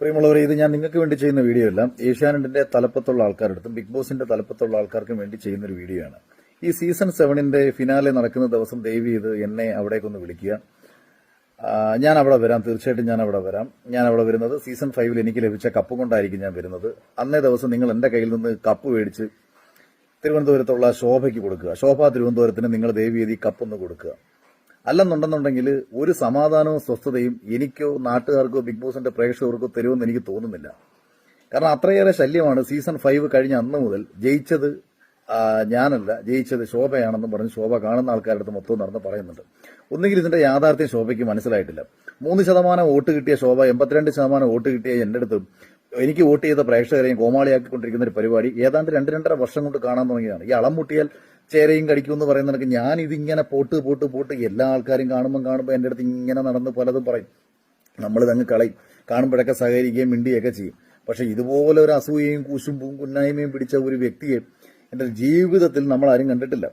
പ്രിയമുള്ളവരെ ഇത് ഞാൻ നിങ്ങൾക്ക് വേണ്ടി ചെയ്യുന്ന വീഡിയോ അല്ല. ഏഷ്യാനെറ്റിന്റെ തലപ്പത്തുള്ള ആൾക്കാരെടുത്തും ബിഗ് ബോസിന്റെ തലപ്പത്തുള്ള ആൾക്കാർക്കും വേണ്ടി ചെയ്യുന്ന ഒരു വീഡിയോ ആണ്. ഈ സീസൺ സെവനിന്റെ ഫിനാലെ നടക്കുന്ന ദിവസം ദയവ് ചെയ്ത് എന്നെ അവിടേക്കൊന്ന് വിളിക്കുക. ഞാൻ അവിടെ വരാം. തീർച്ചയായിട്ടും ഞാൻ അവിടെ വരാം. ഞാൻ അവിടെ വരുന്നത് സീസൺ ഫൈവിൽ എനിക്ക് ലഭിച്ച കപ്പ് കൊണ്ടായിരിക്കും ഞാൻ വരുന്നത്. അന്നേ ദിവസം നിങ്ങൾ എന്റെ കയ്യിൽ നിന്ന് കപ്പ് മേടിച്ച് തിരുവനന്തപുരത്തുള്ള ശോഭയ്ക്ക് കൊടുക്കുക. ശോഭ തിരുവനന്തപുരത്തിന് നിങ്ങൾ ദേവി ചെയ്ത് ഈ കപ്പൊന്ന് കൊടുക്കുക. അല്ലെന്നുണ്ടെന്നുണ്ടെങ്കിൽ ഒരു സമാധാനവും സ്വസ്ഥതയും എനിക്കോ നാട്ടുകാർക്കോ ബിഗ് ബോസിന്റെ പ്രേക്ഷകർക്കോ തരുമെന്ന് എനിക്ക് തോന്നുന്നില്ല. കാരണം അത്രയേറെ ശല്യമാണ് സീസൺ ഫൈവ് കഴിഞ്ഞ അന്ന് മുതൽ ജയിച്ചത് ഞാനല്ല ജയിച്ചത് ശോഭയാണെന്നും പറഞ്ഞ് ശോഭ കാണുന്ന ആൾക്കാരുടെ അടുത്ത് മൊത്തം നടന്ന് പറയുന്നുണ്ട്. ഒന്നുകിൽ ഇതിന്റെ യാഥാർത്ഥ്യം ശോഭയ്ക്ക് മനസ്സിലായിട്ടില്ല. മൂന്ന് ശതമാനം വോട്ട് കിട്ടിയ ശോഭ എൺപത്തിരണ്ട് ശതമാനം വോട്ട് കിട്ടിയ എന്റെ അടുത്ത് എനിക്ക് വോട്ട് ചെയ്ത പ്രേക്ഷകരെയും കോമാളിയാക്കിക്കൊണ്ടിരിക്കുന്ന ഒരു പരിപാടി ഏതാണ്ട് രണ്ട് രണ്ടര വർഷം കൊണ്ട് കാണാൻ തുടങ്ങിയതാണ്. ഈ അളം മുട്ടിയാൽ ചേരയും കടിക്കും എന്ന് പറയുന്ന കണക്ക് ഞാൻ ഇതിങ്ങനെ പോട്ട് പോട്ട് പോട്ട് എല്ലാ ആൾക്കാരും കാണുമ്പോൾ കാണുമ്പോൾ എന്റെ അടുത്ത് ഇങ്ങനെ നടന്ന് പലതും പറയും. നമ്മളിത് അങ്ങ് കളയും. കാണുമ്പോഴൊക്കെ സഹകരിക്കുകയും മിണ്ടിയൊക്കെ ചെയ്യും. പക്ഷേ ഇതുപോലെ ഒരു അസൂയയും കൂശുമ്പും കുന്നായ്മയും പിടിച്ച ഒരു വ്യക്തിയെ എന്റെ ജീവിതത്തിൽ നമ്മൾ ആരും കണ്ടിട്ടില്ല.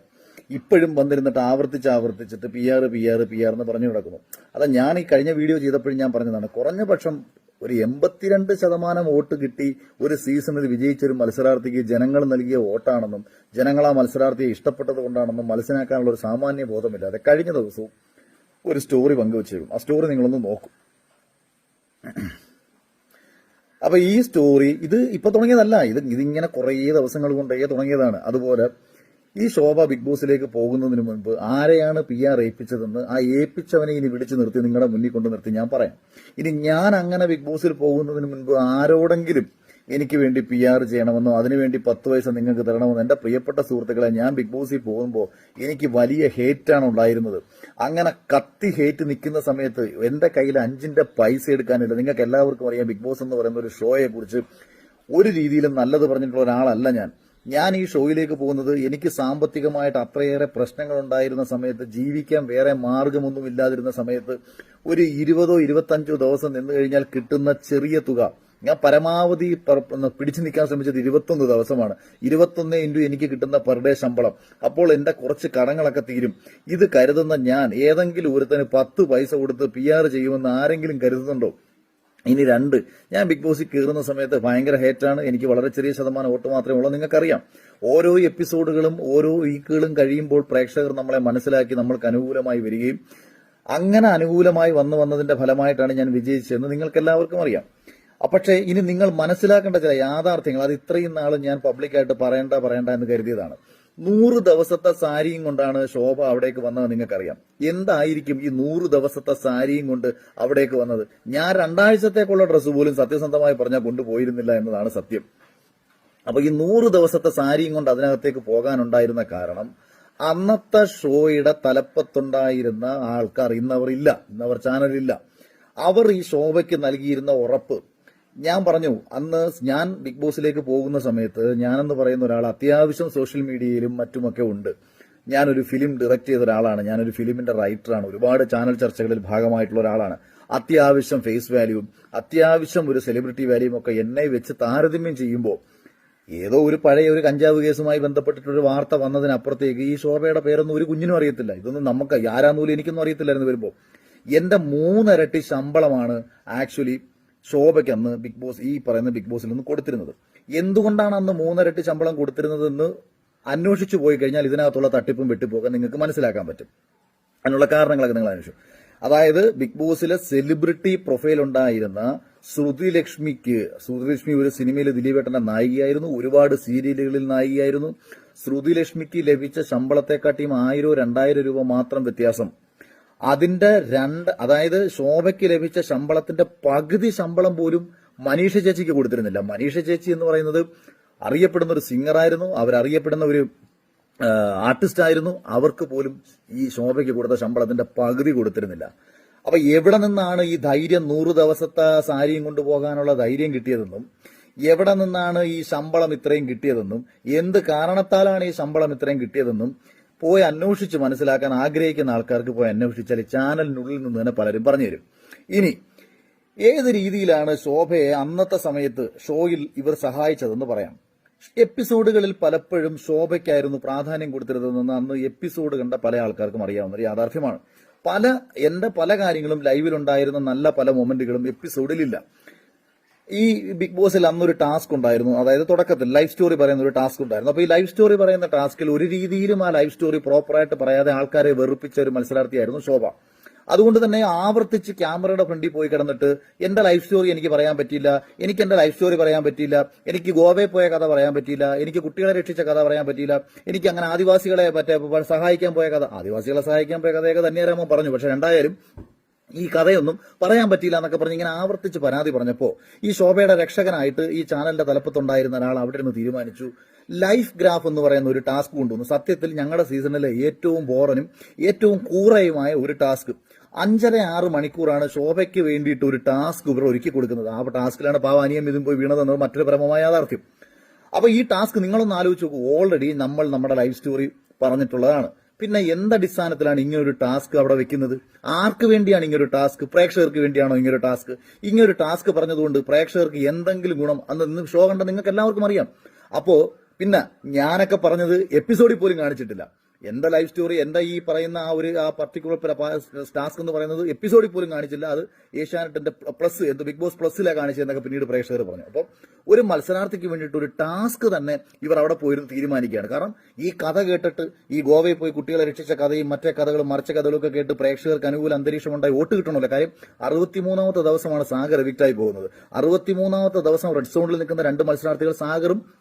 ഇപ്പോഴും വന്നിരുന്നിട്ട് ആവർത്തിച്ച് ആവർത്തിച്ചിട്ട് P R P R P R എന്ന് പറഞ്ഞു കിടക്കുന്നു. അതാ ഞാൻ ഈ കഴിഞ്ഞ വീഡിയോ ചെയ്തപ്പോഴും ഞാൻ പറഞ്ഞതാണ് കുറഞ്ഞ പക്ഷം ഒരു എൺപത്തിരണ്ട് ശതമാനം വോട്ട് കിട്ടി ഒരു സീസണിൽ വിജയിച്ച ഒരു മത്സരാർത്ഥിക്ക് ജനങ്ങൾ നൽകിയ വോട്ടാണെന്നും ജനങ്ങൾ ആ മത്സരാർത്ഥിയെ ഇഷ്ടപ്പെട്ടത് കൊണ്ടാണെന്നും മനസ്സിലാക്കാനുള്ള ഒരു സാമാന്യ ബോധമില്ലാതെ കഴിഞ്ഞ ദിവസവും ഒരു സ്റ്റോറി പങ്കുവച്ചിരുന്നു. ആ സ്റ്റോറി നിങ്ങളൊന്ന് നോക്കും. അപ്പൊ ഈ സ്റ്റോറി ഇത് ഇപ്പൊ തുടങ്ങിയതല്ല. ഇത് ഇതിങ്ങനെ കുറേ ദിവസങ്ങൾ കൊണ്ടേ തുടങ്ങിയതാണ്. അതുപോലെ ഈ ശോഭ ബിഗ് ബോസിലേക്ക് പോകുന്നതിന് മുൻപ് ആരെയാണ് പി ആർ ഏൽപ്പിച്ചതെന്ന് ആ ഏൽപ്പിച്ചവനെ ഇനി വിളിച്ചു നിർത്തി നിങ്ങളുടെ മുന്നിൽ കൊണ്ട് നിർത്തി ഞാൻ പറയാം. ഇനി ഞാൻ അങ്ങനെ ബിഗ് ബോസിൽ പോകുന്നതിന് മുൻപ് ആരോടെങ്കിലും എനിക്ക് വേണ്ടി പി ആർ ചെയ്യണമെന്നോ അതിനുവേണ്ടി പത്ത് പൈസ നിങ്ങൾക്ക് തരണമെന്നോ എന്റെ പ്രിയപ്പെട്ട സുഹൃത്തുക്കളെ ഞാൻ ബിഗ് ബോസിൽ പോകുമ്പോൾ എനിക്ക് വലിയ ഹേറ്റാണ് ഉണ്ടായിരുന്നത്. അങ്ങനെ കത്തി ഹേറ്റ് നിൽക്കുന്ന സമയത്ത് എന്റെ കയ്യിൽ അഞ്ചിന്റെ പൈസ എടുക്കാനില്ല. നിങ്ങൾക്ക് എല്ലാവർക്കും അറിയാം ബിഗ് ബോസ് എന്ന് പറയുന്ന ഒരു ഷോയെ കുറിച്ച് ഒരു രീതിയിലും നല്ലത് പറഞ്ഞിട്ടുള്ള ഒരാളല്ല ഞാൻ. ഞാൻ ഈ ഷോയിലേക്ക് പോകുന്നത് എനിക്ക് സാമ്പത്തികമായിട്ട് അത്രയേറെ പ്രശ്നങ്ങൾ ഉണ്ടായിരുന്ന സമയത്ത് ജീവിക്കാൻ വേറെ മാർഗമൊന്നും ഇല്ലാതിരുന്ന സമയത്ത് ഒരു ഇരുപതോ ഇരുപത്തഞ്ചോ ദിവസം നിന്ന് കഴിഞ്ഞാൽ കിട്ടുന്ന ചെറിയ തുക. ഞാൻ പരമാവധി പിടിച്ചു നിൽക്കാൻ ശ്രമിച്ചത് ഇരുപത്തൊന്ന് ദിവസമാണ്. ഇരുപത്തൊന്ന് ഇന്റു എനിക്ക് കിട്ടുന്ന പെർ ഡേ ശമ്പളം. അപ്പോൾ എന്റെ കുറച്ച് കടങ്ങളൊക്കെ തീരും. ഇത് കരുതുന്ന ഞാൻ ഏതെങ്കിലും ഒരുത്തന് പത്ത് പൈസ കൊടുത്ത് പി ആർ ചെയ്യുമെന്ന് ആരെങ്കിലും കരുതുന്നുണ്ടോ? ഇനി രണ്ട് ഞാൻ ബിഗ് ബോസിൽ കയറുന്ന സമയത്ത് ഭയങ്കര ഹേറ്റാണ്. എനിക്ക് വളരെ ചെറിയ ശതമാനം വോട്ട് മാത്രമേ ഉള്ളൂ. നിങ്ങൾക്കറിയാം ഓരോ എപ്പിസോഡുകളും ഓരോ വീക്കുകളും കഴിയുമ്പോൾ പ്രേക്ഷകർ നമ്മളെ മനസ്സിലാക്കി നമ്മൾക്ക് അനുകൂലമായി വരികയും അങ്ങനെ അനുകൂലമായി വന്നു വന്നതിന്റെ ഫലമായിട്ടാണ് ഞാൻ വിജയിച്ചതെന്ന് നിങ്ങൾക്ക് എല്ലാവർക്കും അറിയാം. പക്ഷേ ഇനി നിങ്ങൾ മനസ്സിലാക്കേണ്ട ചില യാഥാർത്ഥ്യങ്ങൾ അത് ഇത്രയും നാൾ ഞാൻ പബ്ലിക്കായിട്ട് പറയണ്ട പറയണ്ട എന്ന് കരുതിയതാണ്. നൂറ് ദിവസത്തെ സാരിയും കൊണ്ടാണ് ശോഭ അവിടേക്ക് വന്നത് നിങ്ങൾക്കറിയാം. എന്തായിരിക്കും ഈ നൂറ് ദിവസത്തെ സാരിയും കൊണ്ട് അവിടേക്ക് വന്നത്? ഞാൻ രണ്ടാഴ്ചത്തേക്കുള്ള ഡ്രസ്സ് പോലും സത്യസന്ധമായി പറഞ്ഞാൽ കൊണ്ടുപോയിരുന്നില്ല എന്നതാണ് സത്യം. അപ്പൊ ഈ നൂറ് ദിവസത്തെ സാരിയും കൊണ്ട് അതിനകത്തേക്ക് പോകാനുണ്ടായിരുന്ന കാരണം അന്നത്തെ ഷോയുടെ തലപ്പത്തുണ്ടായിരുന്ന ആൾക്കാർ ഇന്നവർ ഇല്ല ഇന്നവർ ചാനലില്ല അവർ ഈ ശോഭയ്ക്ക് നൽകിയിരുന്ന ഉറപ്പ് ഞാൻ പറഞ്ഞു അന്ന് ഞാൻ ബിഗ് ബോസിലേക്ക് പോകുന്ന സമയത്ത് ഞാനെന്ന് പറയുന്ന ഒരാൾ അത്യാവശ്യം സോഷ്യൽ മീഡിയയിലും മറ്റുമൊക്കെ ഉണ്ട്. ഞാനൊരു ഫിലിം ഡയറക്ട് ചെയ്ത ഒരാളാണ്. ഞാനൊരു ഫിലിമിന്റെ റൈറ്ററാണ്. ഒരുപാട് ചാനൽ ചർച്ചകളിൽ ഭാഗമായിട്ടുള്ള ഒരാളാണ്. അത്യാവശ്യം ഫേസ് വാല്യൂ അത്യാവശ്യം ഒരു സെലിബ്രിറ്റി വാല്യൂ ഒക്കെ എന്നെ വെച്ച് താരതമ്യം ചെയ്യുമ്പോൾ ഏതോ ഒരു പഴയ ഒരു കഞ്ചാവ് കേസുമായി ബന്ധപ്പെട്ടിട്ടൊരു വാർത്ത വന്നതിനപ്പുറത്തേക്ക് ഈ ശോഭയുടെ പേരൊന്നും ഒരു കുഞ്ഞിനും അറിയത്തില്ല. ഇതൊന്നും നമുക്ക് ആരാന്നൂലും എനിക്കൊന്നും അറിയത്തില്ലായിരുന്നു വരുമ്പോൾ. എന്റെ മൂന്നരട്ടി ശമ്പളമാണ് ആക്ച്വലി ശോഭയ്ക്ക് അന്ന് ബിഗ് ബോസ് ഈ പറയുന്ന ബിഗ് ബോസിൽ നിന്ന് കൊടുത്തിരുന്നത്. എന്തുകൊണ്ടാണ് അന്ന് മൂന്നരട്ടി ശമ്പളം കൊടുത്തിരുന്നതെന്ന് അന്വേഷിച്ചു പോയി കഴിഞ്ഞാൽ ഇതിനകത്തുള്ള തട്ടിപ്പും വെട്ടിപ്പോക്കെ നിങ്ങൾക്ക് മനസ്സിലാക്കാൻ പറ്റും. അതിനുള്ള കാരണങ്ങളൊക്കെ നിങ്ങൾ അന്വേഷിച്ചു. അതായത് ബിഗ് ബോസിലെ സെലിബ്രിറ്റി പ്രൊഫൈൽ ഉണ്ടായിരുന്ന ശ്രുതി ലക്ഷ്മിക്ക് ശ്രുതി ലക്ഷ്മി ഒരു സിനിമയിൽ ദിലീപേട്ടന്റെ നായികയായിരുന്നു ഒരുപാട് സീരിയലുകളിൽ നായികയായിരുന്നു. ശ്രുതി ലക്ഷ്മിക്ക് ലഭിച്ച ശമ്പളത്തെക്കാട്ടിയും ആയിരോ രണ്ടായിരം രൂപ മാത്രം വ്യത്യാസം അതിന്റെ രണ്ട് അതായത് ശോഭയ്ക്ക് ലഭിച്ച ശമ്പളത്തിന്റെ പകുതി ശമ്പളം പോലും മനീഷ ചേച്ചിക്ക് കൊടുത്തിരുന്നില്ല. മനീഷ ചേച്ചി എന്ന് പറയുന്നത് അറിയപ്പെടുന്ന ഒരു സിംഗറായിരുന്നു അവരറിയപ്പെടുന്ന ഒരു ആർട്ടിസ്റ്റ് ആയിരുന്നു. അവർക്ക് പോലും ഈ ശോഭയ്ക്ക് കൊടുത്ത ശമ്പളത്തിന്റെ പകുതി കൊടുത്തിരുന്നില്ല. അപ്പൊ എവിടെ നിന്നാണ് ഈ ധൈര്യം നൂറ് ദിവസത്തെ സാരിയും കൊണ്ടുപോകാനുള്ള ധൈര്യം കിട്ടിയതെന്നും എവിടെ നിന്നാണ് ഈ ശമ്പളം ഇത്രയും കിട്ടിയതെന്നും എന്ത് കാരണത്താലാണ് ഈ ശമ്പളം ഇത്രയും കിട്ടിയതെന്നും പോയി അന്വേഷിച്ച് മനസ്സിലാക്കാൻ ആഗ്രഹിക്കുന്ന ആൾക്കാർക്ക് പോയി അന്വേഷിച്ചാൽ ചാനലിനുള്ളിൽ നിന്ന് തന്നെ പലരും പറഞ്ഞു പറഞ്ഞുതരും ഇനി ഏത് രീതിയിലാണ് ശോഭയെ അന്നത്തെ സമയത്ത് ഷോയിൽ ഇവർ സഹായിച്ചതെന്ന് പറയാം. എപ്പിസോഡുകളിൽ പലപ്പോഴും ശോഭയ്ക്കായിരുന്നു പ്രാധാന്യം കൊടുത്തിരുന്നതെന്ന് അന്ന് എപ്പിസോഡ് കണ്ട പല ആൾക്കാർക്കും അറിയാവുന്ന ഒരു യാഥാർത്ഥ്യമാണ്. പല എന്റെ പല കാര്യങ്ങളും ലൈവിലുണ്ടായിരുന്ന നല്ല പല മൊമെന്റുകളും എപ്പിസോഡിലില്ല. ഈ ബിഗ് ബോസിൽ അന്നൊരു ടാസ്ക് ഉണ്ടായിരുന്നു. അതായത് തുടക്കത്തിൽ ലൈഫ് സ്റ്റോറി പറയുന്ന ഒരു ടാസ്ക് ഉണ്ടായിരുന്നു. അപ്പൊ ഈ ലൈഫ് സ്റ്റോറി പറയുന്ന ടാസ്കിൽ ഒരു രീതിയിലും ആ ലൈഫ് സ്റ്റോറി പ്രോപ്പറായിട്ട് പറയാതെ ആൾക്കാരെ വെറുപ്പിച്ച ഒരു മത്സരാർത്ഥിയായിരുന്നു ശോഭ. അതുകൊണ്ട് തന്നെ ആവർത്തിച്ച് ക്യാമറയുടെ ഫ്രണ്ടിൽ പോയി കിടന്നിട്ട് എന്റെ ലൈഫ് സ്റ്റോറി എനിക്ക് പറയാൻ പറ്റിയില്ല എനിക്ക് എന്റെ ലൈഫ് സ്റ്റോറി പറയാൻ പറ്റിയില്ല എനിക്ക് ഗോവയിൽ പോയ കഥ പറയാൻ പറ്റിയില്ല എനിക്ക് കുട്ടികളെ രക്ഷിച്ച കഥ പറയാൻ പറ്റിയില്ല എനിക്ക് അങ്ങനെ ആദിവാസികളെ മറ്റേ സഹായിക്കാൻ പോയ കഥ ആദിവാസികളെ സഹായിക്കാൻ പോയ കഥയൊക്കെ തന്നെയാരാമോ പറഞ്ഞു. പക്ഷെ രണ്ടായാലും ഈ കഥയൊന്നും പറയാൻ പറ്റിയില്ല എന്നൊക്കെ പറഞ്ഞ് ഇങ്ങനെ ആവർത്തിച്ച് പരാതി പറഞ്ഞപ്പോൾ ഈ ശോഭയുടെ രക്ഷകനായിട്ട് ഈ ചാനലിന്റെ തലപ്പത്തുണ്ടായിരുന്ന ഒരാൾ അവിടെ നിന്ന് തീരുമാനിച്ചു. ലൈഫ് ഗ്രാഫ് എന്ന് പറയുന്ന ഒരു ടാസ്ക് കൊണ്ടുവന്നു. സത്യത്തിൽ ഞങ്ങളുടെ സീസണിലെ ഏറ്റവും ബോറനും ഏറ്റവും കൂറയുമായ ഒരു ടാസ്ക്. അഞ്ചര ആറ് മണിക്കൂറാണ് ശോഭയ്ക്ക് വേണ്ടിയിട്ട് ഒരു ടാസ്ക് ഇവർ ഒരുക്കി കൊടുക്കുന്നത്. ആ ടാസ്കിലാണ് പാവാനിയം ഇതും പോയി വീണതെന്നത് മറ്റൊരു പരമമായ യാഥാർത്ഥ്യം. അപ്പൊ ഈ ടാസ്ക് നിങ്ങളൊന്ന് ആലോചിച്ച് നോക്കൂ. ഓൾറെഡി നമ്മൾ നമ്മുടെ ലൈഫ് സ്റ്റോറി പറഞ്ഞിട്ടുള്ളതാണ്. പിന്നെ എന്തടിസ്ഥാനത്തിലാണ് ഇങ്ങനൊരു ടാസ്ക് അവിടെ വെക്കുന്നത്? ആർക്ക് വേണ്ടിയാണ് ഇങ്ങനൊരു ടാസ്ക്? പ്രേക്ഷകർക്ക് വേണ്ടിയാണോ ഇങ്ങനൊരു ടാസ്ക്? ഇങ്ങനൊരു ടാസ്ക് പറഞ്ഞതുകൊണ്ട് പ്രേക്ഷകർക്ക് എന്തെങ്കിലും ഗുണം അന്ന് ഷോ കണ്ട നിങ്ങൾക്ക് എല്ലാവർക്കും അറിയാം. അപ്പോ പിന്നെ ഞാനൊക്കെ പറഞ്ഞത് എപ്പിസോഡിൽ പോലും കാണിച്ചിട്ടില്ല. എന്റെ ലൈഫ് സ്റ്റോറി എന്റെ ഈ പറയുന്ന ആ ഒരു ആ പർട്ടിക്കുലർ ടാസ്ക് എന്ന് പറയുന്നത് എപ്പിസോഡിൽ പോലും കാണിച്ചില്ല. അത് ഏഷ്യാനെറ്റിന്റെ പ്ലസ് എന്ത് ബിഗ് ബോസ് പ്ലസ്സിലാണ് കാണിച്ചതെന്നൊക്കെ പിന്നീട് പ്രേക്ഷകർ പറഞ്ഞു. അപ്പോൾ ഒരു മത്സരാർത്ഥിക്ക് വേണ്ടിയിട്ട് ഒരു ടാസ്ക് തന്നെ ഇവർ അവിടെ പോയിരുന്ന് തീരുമാനിക്കുകയാണ്. കാരണം ഈ കഥ കേട്ടിട്ട് ഈ ഗോവയിൽ പോയി കുട്ടികളെ രക്ഷിച്ച കഥയും മറ്റേ കഥകളും മറിച്ച കഥകളൊക്കെ കേട്ട് പ്രേക്ഷകർക്ക് അനുകൂല അന്തരീക്ഷമുണ്ടായി വോട്ട് കിട്ടണമല്ലോ. കാര്യം അറുപത്തിമൂന്നാമത്തെ ദിവസമാണ് സാഗർ എവിക്റ്റായി പോകുന്നത്. അറുപത്തിമൂന്നാമത്തെ ദിവസം റെഡ് സോണിൽ നിൽക്കുന്ന രണ്ട് മത്സരാർത്ഥികൾ സാഗറും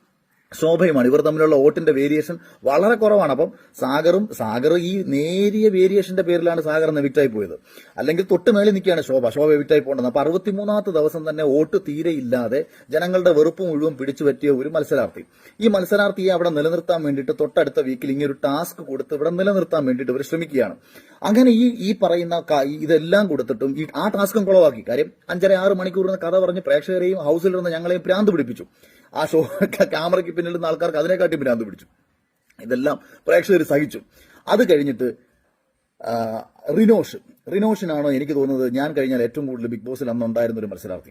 ശോഭയുമാണ് ഇവർ തമ്മിലുള്ള വോട്ടിന്റെ വേരിയേഷൻ വളരെ കുറവാണ്. അപ്പം സാഗറും സാഗർ ഈ നേരിയ വേരിയേഷന്റെ പേരിലാണ് സാഗർ എവിക്റ്റായി പോയത്. അല്ലെങ്കിൽ തൊട്ട് മേളിൽ നിൽക്കുകയാണ് ശോഭ. ശോഭ എവിക്റ്റായി പോകേണ്ടത്. അപ്പൊ അറുപത്തിമൂന്നാമത്തെ ദിവസം തന്നെ വോട്ട് തീരെ ഇല്ലാതെ ജനങ്ങളുടെ വെറുപ്പ് മുഴുവൻ പിടിച്ചു പറ്റിയ ഒരു മത്സരാർത്ഥി. ഈ മത്സരാർത്ഥിയെ അവിടെ നിലനിർത്താൻ വേണ്ടിയിട്ട് തൊട്ടടുത്ത വീക്കിൽ ഇങ്ങനെ ഒരു ടാസ്ക് കൊടുത്ത് ഇവിടെ നിലനിർത്താൻ വേണ്ടിയിട്ട് ഇവർ ശ്രമിക്കുകയാണ്. അങ്ങനെ ഈ ഈ പറയുന്ന ഇതെല്ലാം കൊടുത്തിട്ടും ഈ ആ ടാസ്കും കുളവാക്കി. കാര്യം അഞ്ചര ആറ് മണിക്കൂറിന് കഥ പറഞ്ഞ് പ്രേക്ഷകരെയും ഹൗസിലിരുന്ന് ഞങ്ങളെയും പ്രാന്ത് പിടിപ്പിച്ചു. ആ ഷോ ക്യാമറയ്ക്ക് പിന്നിലുന്ന ആൾക്കാർക്ക് അതിനെക്കാട്ടി ഭ്രാന്ത് പിടിച്ചു. ഇതെല്ലാം പ്രേക്ഷകർ സഹിച്ചു. അത് കഴിഞ്ഞിട്ട് റിനോഷ്. റിനോഷിനാണോ എനിക്ക് തോന്നുന്നത് ഞാൻ കഴിഞ്ഞാൽ ഏറ്റവും കൂടുതൽ ബിഗ് ബോസിൽ അന്ന് ഉണ്ടായിരുന്ന ഒരു മത്സരാർത്ഥി.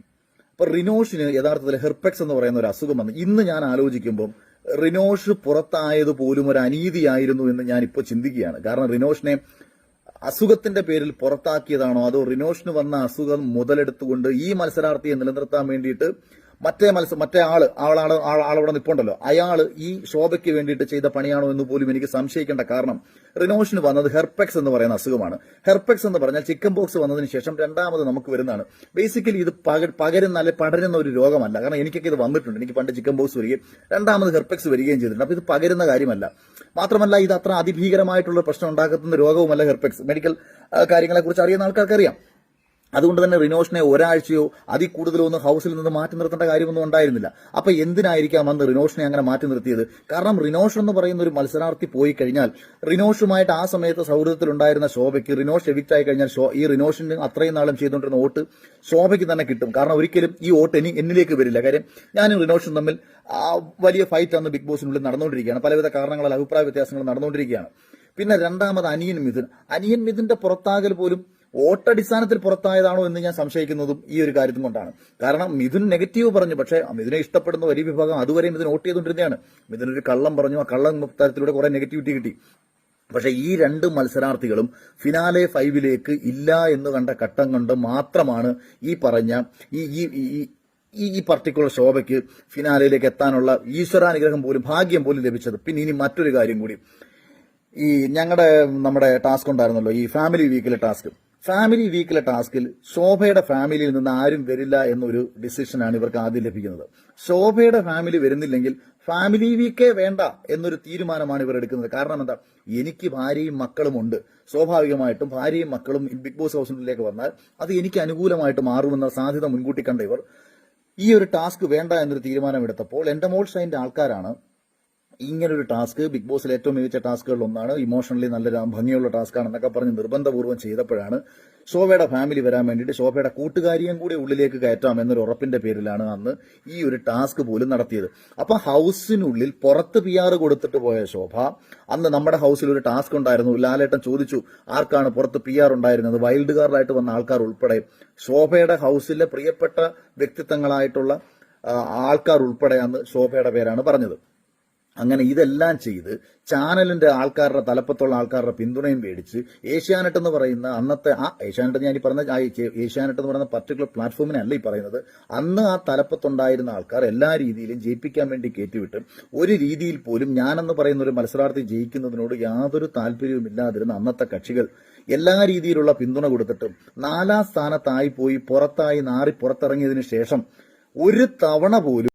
അപ്പൊ റിനോഷിന് യഥാർത്ഥത്തിൽ ഹെർപെക്സ് എന്ന് പറയുന്ന ഒരു അസുഖം വന്നു. ഇന്ന് ഞാൻ ആലോചിക്കുമ്പോൾ റിനോഷ് പുറത്തായത് പോലും ഒരു അനീതിയായിരുന്നു എന്ന് ഞാൻ ഇപ്പോൾ ചിന്തിക്കുകയാണ്. കാരണം റിനോഷിനെ അസുഖത്തിന്റെ പേരിൽ പുറത്താക്കിയതാണോ അതോ റിനോഷിന് വന്ന അസുഖം മുതലെടുത്തുകൊണ്ട് ഈ മത്സരാർത്ഥിയെ നിലനിർത്താൻ വേണ്ടിയിട്ട് മറ്റേ മത്സ്യം മറ്റേ ആൾ ആളാണ് ആളവിടെ നിൽപ്പുണ്ടല്ലോ അയാൾ ഈ ശോഭയ്ക്ക് വേണ്ടിയിട്ട് ചെയ്ത പണിയാണോ എന്ന് പോലും എനിക്ക് സംശയിക്കേണ്ട കാരണം റിനോഷിന് വന്നത് ഹെർപെക്സ് എന്ന് പറയുന്ന അസുഖമാണ്. ഹെർപെക്സ് എന്ന് പറഞ്ഞാൽ ചിക്കൻ ബോക്സ് വന്നതിന് ശേഷം രണ്ടാമത് നമുക്ക് വരുന്നതാണ്. ബേസിക്കലി ഇത് പക- പകരുന്ന അല്ലെ പടരുന്ന ഒരു രോഗമല്ല. കാരണം എനിക്കൊക്കെ ഇത് വന്നിട്ടുണ്ട്. എനിക്ക് പണ്ട് ചിക്കൻ ബോക്സ് വരികയും രണ്ടാമത് ഹെർപെക്സ് വരികയും ചെയ്തിട്ടുണ്ട്. അപ്പൊ ഇത് പകരുന്ന കാര്യമല്ല. മാത്രമല്ല ഇത് അത്ര അതിഭീകരമായിട്ടുള്ള പ്രശ്നം ഉണ്ടാക്കുന്ന രോഗവുമല്ല ഹെർപെക്സ്. മെഡിക്കൽ കാര്യങ്ങളെ കുറിച്ച് അറിയുന്ന ആൾക്കാർക്ക് അറിയാം അതുകൊണ്ട് തന്നെ റിനോഷിനെ ഒരാഴ്ചയോ അതിൽ കൂടുതലോ ഒന്നും ഹൗസിൽ നിന്ന് മാറ്റി നിർത്തേണ്ട കാര്യമൊന്നും ഉണ്ടായിരുന്നില്ല. അപ്പൊ എന്തിനായിരിക്കാം അന്ന് റിനോഷിനെ അങ്ങനെ മാറ്റി നിർത്തിയത്? കാരണം റിനോഷ് എന്ന് പറയുന്ന ഒരു മത്സരാർത്ഥി പോയി കഴിഞ്ഞാൽ റിനോഷുമായിട്ട് ആ സമയത്ത് സൗഹൃദത്തിലുണ്ടായിരുന്ന ശോഭയ്ക്ക് റിനോഷ് എവിക്റ്റ് ആയി കഴിഞ്ഞാൽ ഈ റിനോഷിന് അത്രയും നാളും ചെയ്തുകൊണ്ടിരുന്ന വോട്ട് ശോഭയ്ക്ക് തന്നെ കിട്ടും. കാരണം ഒരിക്കലും ഈ വോട്ട് ഇനി എന്നിലേക്ക് വരില്ല. കാര്യം ഞാനും റിനോഷും തമ്മിൽ വലിയ ഫൈറ്റ് അന്ന് ബിഗ് ബോസിനുള്ളിൽ നടന്നുകൊണ്ടിരിക്കുകയാണ്. പലവിധ കാരണങ്ങളാൽ അഭിപ്രായ വ്യത്യാസങ്ങൾ നടന്നുകൊണ്ടിരിക്കുകയാണ്. പിന്നെ രണ്ടാമത് അനിയൻ മിഥുൻ. അനിയൻ മിഥുന്റെ പുറത്താകൽ പോലും വോട്ടടിസ്ഥാനത്തിൽ പുറത്തായതാണോ എന്ന് ഞാൻ സംശയിക്കുന്നതും ഈ ഒരു കാര്യം കൊണ്ടാണ്. കാരണം മിഥുൻ നെഗറ്റീവ് പറഞ്ഞു. പക്ഷേ മിഥുനെ ഇഷ്ടപ്പെടുന്ന ഒരു വിഭാഗം അതുവരെ മിഥുൻ വോട്ട് ചെയ്തുകൊണ്ടിരുന്നതാണ്. മിഥുൻ ഒരു കള്ളം പറഞ്ഞു. ആ കള്ളം തരത്തിലൂടെ കുറെ നെഗറ്റിവിറ്റി കിട്ടി. പക്ഷേ ഈ രണ്ട് മത്സരാർത്ഥികളും ഫിനാലെ ഫൈവിലേക്ക് ഇല്ല എന്ന് കണ്ട ഘട്ടം കൊണ്ട് മാത്രമാണ് ഈ പറഞ്ഞ ഈ ഈ ഈ- ഈ ഈ പർട്ടിക്കുലർ ശോഭയ്ക്ക് ഫിനാലയിലേക്ക് എത്താനുള്ള ഈശ്വരാനുഗ്രഹം പോലും ഭാഗ്യം പോലും ലഭിച്ചത്. പിന്നെ ഇനി മറ്റൊരു കാര്യം കൂടി. ഈ ഞങ്ങളുടെ നമ്മുടെ ടാസ്ക് ഉണ്ടായിരുന്നല്ലോ ഈ ഫാമിലി വീക്കിലെ ടാസ്ക് ഫാമിലി വീക്കിലെ ടാസ്കിൽ ശോഭയുടെ ഫാമിലിയിൽ നിന്ന് ആരും വരില്ല എന്നൊരു ഡിസിഷനാണ് ഇവർക്ക് ആദ്യം ലഭിക്കുന്നത്. ശോഭയുടെ ഫാമിലി വരുന്നില്ലെങ്കിൽ ഫാമിലി വീക്കേ വേണ്ട എന്നൊരു തീരുമാനമാണ് ഇവർ എടുക്കുന്നത്. കാരണം എന്താ? എനിക്ക് ഭാര്യയും മക്കളും ഉണ്ട്. സ്വാഭാവികമായിട്ടും ഭാര്യയും മക്കളും ബിഗ് ബോസ് ഹൗസിലേക്ക് വന്നാൽ അത് എനിക്ക് അനുകൂലമായിട്ട് മാറുമെന്ന സാധ്യത മുൻകൂട്ടി കണ്ട ഇവർ ഈ ഒരു ടാസ്ക് വേണ്ട എന്നൊരു തീരുമാനമെടുത്തപ്പോൾ മോൾ ഷൈന്റെ ആൾക്കാരാണ്. ഇങ്ങനൊരു ടാസ്ക് ബിഗ് ബോസിൽ ഏറ്റവും മികച്ച ടാസ്കുകളിൽ ഒന്നാണ് ഇമോഷണലി നല്ല ഭംഗിയുള്ള ടാസ്ക് ആണെന്നൊക്കെ പറഞ്ഞ് നിർബന്ധപൂർവം ചെയ്തപ്പോഴാണ് ശോഭയുടെ ഫാമിലി വരാൻ വേണ്ടിയിട്ട് ശോഭയുടെ കൂട്ടുകാരിയും കൂടി ഉള്ളിലേക്ക് കയറ്റാം എന്നൊരു ഉറപ്പിന്റെ പേരിലാണ് അന്ന് ഈ ഒരു ടാസ്ക് പോലും നടത്തിയത്. അപ്പൊ ഹൗസിനുള്ളിൽ പുറത്ത് പി ആർ കൊടുത്തിട്ട് പോയ ശോഭ അന്ന് നമ്മുടെ ഹൗസിൽ ഒരു ടാസ്ക് ഉണ്ടായിരുന്നു. ലാലേട്ടൻ ചോദിച്ചു ആർക്കാണ് പുറത്ത് പി ആർ ഉണ്ടായിരുന്നത്? വൈൽഡ് കാർഡായിട്ട് വന്ന ആൾക്കാർ ഉൾപ്പെടെ ശോഭയുടെ ഹൗസിലെ പ്രിയപ്പെട്ട വ്യക്തിത്വങ്ങളായിട്ടുള്ള ആൾക്കാർ ഉൾപ്പെടെ അന്ന് ശോഭയുടെ പേരാണ് പറഞ്ഞത്. അങ്ങനെ ഇതെല്ലാം ചെയ്ത് ചാനലിന്റെ ആൾക്കാരുടെ തലപ്പത്തുള്ള ആൾക്കാരുടെ പിന്തുണയും മേടിച്ച് ഏഷ്യാനെറ്റ് എന്ന് പറയുന്ന അന്നത്തെ ആ ഏഷ്യാനെറ്റ് ഞാൻ ഈ പറഞ്ഞ ഏഷ്യാനെറ്റ് എന്ന് പറയുന്ന പർട്ടിക്കുലർ പ്ലാറ്റ്ഫോമിനല്ല ഈ പറയുന്നത്. അന്ന് ആ തലപ്പത്തുണ്ടായിരുന്ന ആൾക്കാർ എല്ലാ രീതിയിലും ജയിപ്പിക്കാൻ വേണ്ടി കയറ്റിവിട്ട് ഒരു രീതിയിൽ പോലും ഞാനെന്ന് പറയുന്ന ഒരു മത്സരാർത്ഥി ജയിക്കുന്നതിനോട് യാതൊരു താല്പര്യവും ഇല്ലാതിരുന്ന അന്നത്തെ കക്ഷികൾ എല്ലാ രീതിയിലുള്ള പിന്തുണ കൊടുത്തിട്ടും നാലാം സ്ഥാനത്തായി പോയി പുറത്തായി നാറി പുറത്തിറങ്ങിയതിനു ശേഷം ഒരു തവണ പോലും